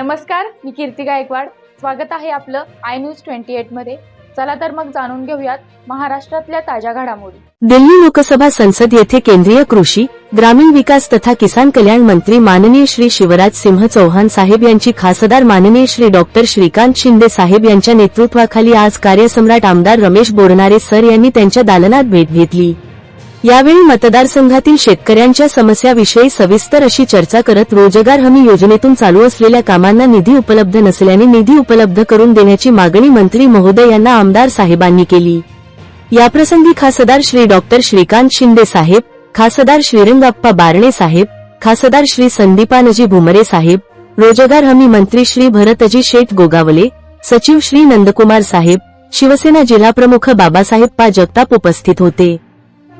नमस्कार मी कीर्ती गायकवाड. स्वागत आहे आपलं आय न्यूज ट्वेंटी एटमध्ये. चला तर मग जाणून घेऊयात महाराष्ट्रातल्या ताज्या घडामोडी. दिल्ली लोकसभा संसद येथे केंद्रीय कृषी ग्रामीण विकास तथा किसान कल्याण मंत्री माननीय श्री शिवराज सिंह चौहान साहेब यांची खासदार माननीय श्री डॉक्टर श्रीकांत शिंदे साहेब यांच्या नेतृत्वाखाली आज कार्यसम्राट आमदार रमेश बोरणारे सर यांनी त्यांच्या दालनात भेट घेतली. यावेळी मतदारसंघातील शेतकऱ्यांच्या समस्याविषयी सविस्तर अशी चर्चा करत रोजगार हमी योजनेतून चालू असलेल्या कामांना निधी उपलब्ध नसल्याने निधी उपलब्ध करून देण्याची मागणी मंत्री महोदय यांना आमदार साहेबांनी केली. याप्रसंगी खासदार श्री डॉक्टर श्रीकांत शिंदे साहेब खासदार श्रीरंगाप्पा बारणे साहेब खासदार श्री संदीपानजी भुमरे साहेब रोजगार हमी मंत्री श्री भरतजी शेठ गोगावले सचिव श्री नंदकुमार साहेब शिवसेना जिल्हाप्रमुख बाबासाहेब पा जगताप उपस्थित होते.